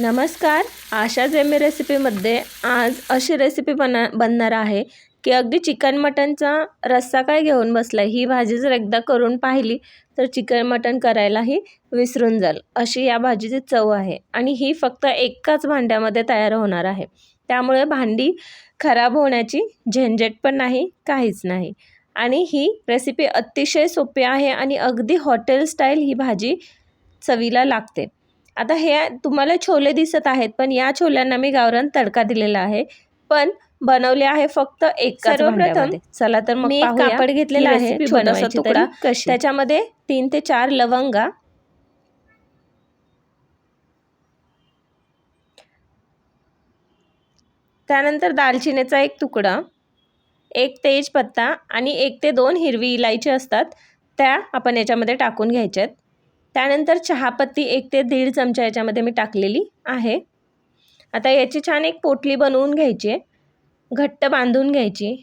नमस्कार. आशा जेमी रेसिपीमध्ये आज अशी रेसिपी बना बनणार आहे की अगदी चिकन मटनचा रस्सा काय घेऊन बसला ही भाजी जर एकदा करून पाहिली तर चिकन मटन करायलाही विसरून जाल. अशी या भाजीची चव आहे आणि ही फक्त एकाच भांड्यामध्ये तयार होणार आहे. त्यामुळे भांडी खराब होण्याची झंझट पण नाही काहीच नाही. आणि ही रेसिपी अतिशय सोपी आहे आणि अगदी हॉटेल स्टाईल ही भाजी चवीला लागते. आता हे तुम्हाला छोले दिसत आहेत पण या छोल्यांना मी गावरान तडका दिलेला आहे. पण बनवले आहे फक्त एक सर्वप्रथम चला तर मग मी एक कापड घेतलेला आहे छोटासा तुकडा त्याच्यामध्ये तीन ते चार लवंगा. त्यानंतर दालचिनीचा एक तुकडा एक तेजपत्ता आणि एक ते दोन हिरवी इलायची असतात. त्या आपण याच्यामध्ये टाकून घ्यायच्यात. त्यानंतर चहापत्ती एक ते दीड चमचा याच्यामध्ये मी टाकलेली आहे. आता याची छान एक पोटली बनवून घ्यायची आहे. घट्ट बांधून घ्यायची.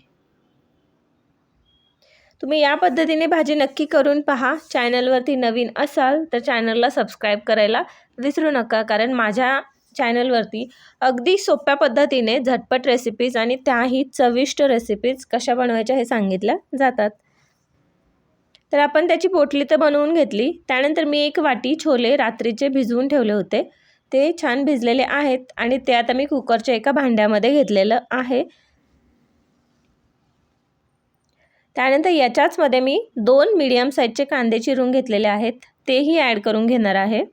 तुम्ही या पद्धतीने भाजी नक्की करून पहा. चॅनलवरती नवीन असाल तर चॅनलला सबस्क्राईब करायला विसरू नका कारण माझ्या चॅनलवरती अगदी सोप्या पद्धतीने झटपट रेसिपीज आणि त्याही चविष्ट रेसिपीज कशा बनवायच्या हे सांगितल्या जातात. तर आपण त्याची पोटली तर बनवून घेतली. त्यानंतर मी एक वाटी छोले रात्रीचे भिजवून ठेवले होते. ते छान भिजलेले आहेत आणि ते आता मी कुकरच्या एका भांड्यामध्ये घेतलेलं आहे. त्यानंतर याच्याचमध्ये मी दोन मीडियम साईजचे कांदे चिरून घेतलेले आहेत. तेही ॲड करून घेणार आहे.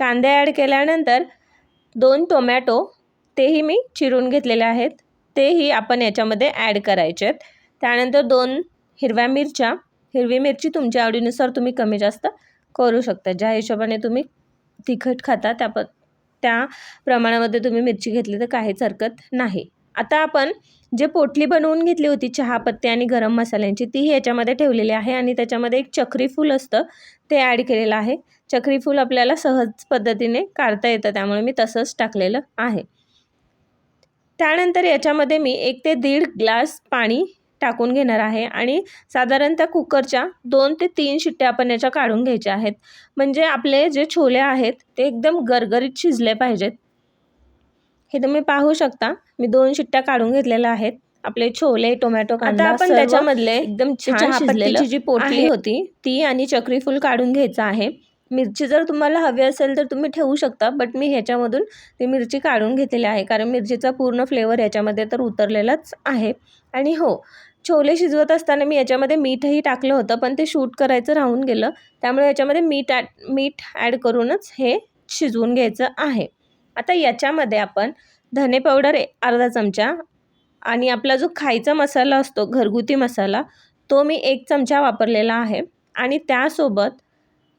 कांदे ॲड केल्यानंतर दोन टोमॅटो तेही मी चिरून घेतलेले आहेत. तेही आपण याच्यामध्ये ॲड करायचे आहेत. त्यानंतर दोन हिरव्या मिरच्या. हिरवी मिरची तुमच्या आवडीनुसार तुम्ही कमी जास्त करू शकता. ज्या हिशोबाने तुम्ही तिखट खाता त्या प त्या प्रमाणामध्ये तुम्ही मिरची घेतली तर काहीच हरकत नाही. आता आपण जे पोटली बनवून घेतली होती चहापत्ती आणि गरम मसाल्यांची तीही याच्यामध्ये ठेवलेली आहे आणि त्याच्यामध्ये एक चक्री फूल असतं ते ॲड केलेलं आहे. चक्री फूल आपल्याला सहज पद्धतीने काढता येतं त्यामुळे मी तसंच टाकलेलं आहे. त्यानंतर याच्यामध्ये मी एक ते दीड ग्लास पाणी टाकून घेणार आहे आणि साधारणतः कुकरच्या दोन ते तीन शिट्ट्या आपण याच्या काढून घ्यायच्या आहेत. म्हणजे आपले जे छोले आहेत ते एकदम गरगरीत शिजले पाहिजेत. हे तुम्ही पाहू शकता. मी दोन शिट्ट्या काढून घेतलेल्या आहेत. आपले छोले टोमॅटो कांदा आपण त्याच्यामधले एकदम छान शिजलेली जी पोटली होती ती आणि चक्री फूल काढून घ्यायचं आहे. मिरची जर तुम्हाला हवी असेल तर तुम्ही ठेवू शकता बट मी ह्याच्यामधून ती मिरची काढून घेतलेली आहे कारण मिरचीचा पूर्ण फ्लेवर याच्यामध्ये तर उतरलेलाच आहे. आणि हो छोले शिजवत असताना मी याच्यामध्ये मीठही टाकलं होतं पण ते शूट करायचं राहून गेलं. त्यामुळे याच्यामध्ये मीठ ॲड मीठ ॲड करूनच हे शिजवून घ्यायचं आहे. आता याच्यामध्ये आपण धने पावडर अर्धा चमचा आणि आपला जो खायचा मसाला असतो घरगुती मसाला तो मी एक चमचा वापरलेला आहे. आणि त्यासोबत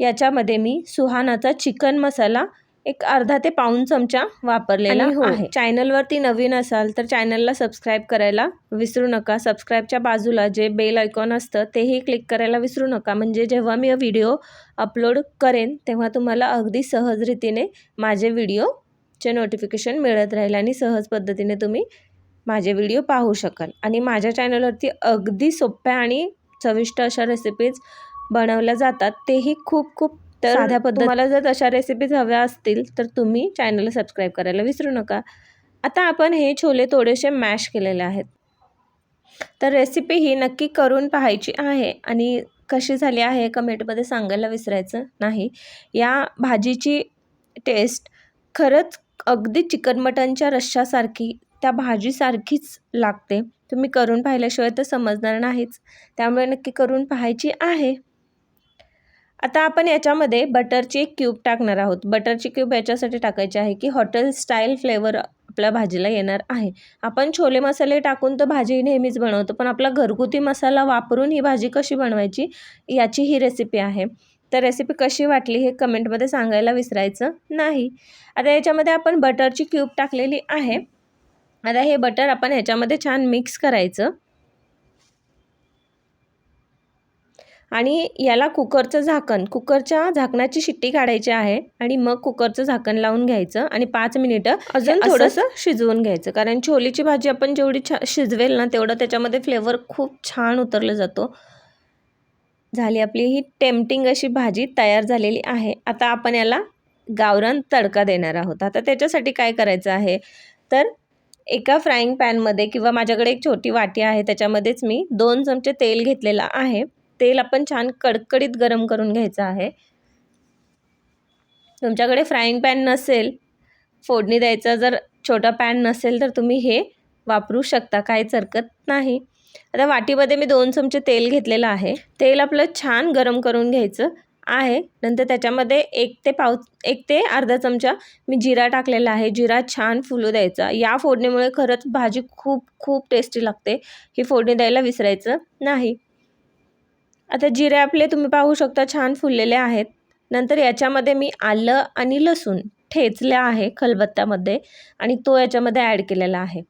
याच्यामध्ये मी सुहानाचा चिकन मसाला एक अर्धा ते पाऊन चमचा वापरलेला हो आहे. चॅनलवरती नवीन असाल तर चॅनलला सबस्क्राईब करायला विसरू नका. सबस्क्राईबच्या बाजूला जे बेल आयकॉन असतं तेही क्लिक करायला विसरू नका. म्हणजे जेव्हा मी व्हिडिओ अपलोड करेन तेव्हा तुम्हाला अगदी सहजरीतीने माझे व्हिडिओचे नोटिफिकेशन मिळत राहील आणि सहज पद्धतीने तुम्ही माझे व्हिडिओ पाहू शकाल. आणि माझ्या चॅनलवरती अगदी सोप्या आणि चविष्ट अशा रेसिपीज बनवल्या जातात तेही खूप खूप. तर साध्या पद्धत मला जर तशा रेसिपीज हव्या असतील तर तुम्ही चॅनलला सबस्क्राईब करायला विसरू नका. आता आपण हे छोले थोडेसे मॅश केलेले आहेत. तर रेसिपी ही नक्की करून पाहायची आहे आणि कशी झाली आहे कमेंटमध्ये सांगायला विसरायचं नाही. या भाजीची टेस्ट खरंच अगदी चिकन मटनच्या रश्शासारखी त्या भाजीसारखीच लागते. तुम्ही करून पाहिल्याशिवाय तर समजणार नाहीच. त्यामुळे नक्की करून पाहायची आहे. आता आपण याच्यामध्ये बटरची एक क्यूब टाकणार आहोत. बटरची क्यूब याच्यासाठी टाकायची आहे की हॉटेल स्टाईल फ्लेवर आपल्या भाजीला येणार आहे. आपण छोले मसाले टाकून तर भाजी नेहमीच बनवतो पण आपला घरगुती मसाला वापरून ही भाजी कशी बनवायची याची ही रेसिपी आहे. तर रेसिपी कशी वाटली हे कमेंटमध्ये सांगायला विसरायचं नाही. आता याच्यामध्ये आपण बटरची क्यूब टाकलेली आहे. आता हे बटर आपण ह्याच्यामध्ये छान मिक्स करायचं. आणि याला कुकरचं झाकण. कुकरच्या झाकणाची शिट्टी काढायची आहे आणि मग कुकरचं झाकण लावून घ्यायचं आणि पाच मिनिटं अजून थोडंसं शिजवून घ्यायचं. कारण छोलीची भाजी आपण जेवढी छा शिजवेल ना तेवढं त्याच्यामध्ये फ्लेवर खूप छान उतरला जातो. झाली आपली ही टेम्पटिंग अशी भाजी तयार झालेली आहे. आता आपण याला गावरान तडका देणार आहोत. आता त्याच्यासाठी काय करायचं आहे? तर एका फ्राईंग पॅनमध्ये किंवा माझ्याकडे एक छोटी वाटी आहे त्याच्यामध्येच मी दोन चमचे तेल घेतलेलं आहे. तेल आपण छान कडकडीत गरम करून घ्यायचं आहे. तुमच्याकडे फ्राईंग पॅन नसेल फोडणी द्यायचा जर छोटा पॅन नसेल तर तुम्ही हे वापरू शकता काहीच हरकत नाही. आता वाटीमध्ये मी दोन चमचे तेल घेतलेलं आहे. तेल आपलं छान गरम करून घ्यायचं आहे. नंतर त्याच्यामध्ये एक ते पाव एक ते अर्धा चमचा मी जिरा टाकलेला आहे. जिरा छान फुलू द्यायचा. या फोडणीमुळे खरंच भाजी खूप खूप टेस्टी लागते. ही फोडणी द्यायला विसरायचं नाही. आता जिरे आपले तुम्ही पाहू शकता छान फुललेले आहेत. नंतर याच्यामध्ये मी आलं आणि लसूण ठेचलं आहे खलबत्त्यामध्ये आणि तो याच्यामध्ये ॲड केलेला आहे.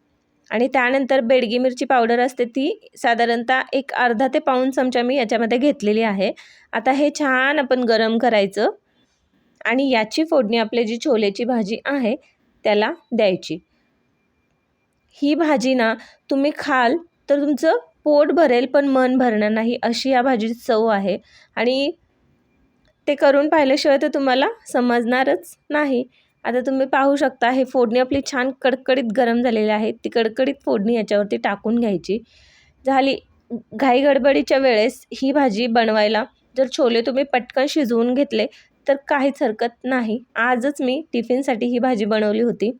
आणि त्यानंतर बेडगी मिरची पावडर असते ती साधारणतः एक अर्धा ते पाऊन चमचा मी याच्यामध्ये घेतलेली आहे. आता हे छान आपण गरम करायचं आणि याची फोडणी आपली जी छोलेची भाजी आहे त्याला द्यायची. ही भाजी ना तुम्ही खाल तर तुमचं पोट भरेल पण मन भरणार नाही अशी या भाजीची चव आहे. आणि ते करून पाहिल्याशिवाय तर तुम्हाला समजणारच नाही. आता तुम्ही पाहू शकता हे फोडणी आपली छान कडकडीत गरम झालेली आहे. ती कडकडीत फोडणी याच्यावरती टाकून घ्यायची. झाली घाई गडबडीच्या वेळेस ही भाजी बनवायला जर छोले तुम्ही पटकन शिजवून घेतले तर काहीच हरकत नाही. आजच मी टिफिनसाठी ही भाजी बनवली होती.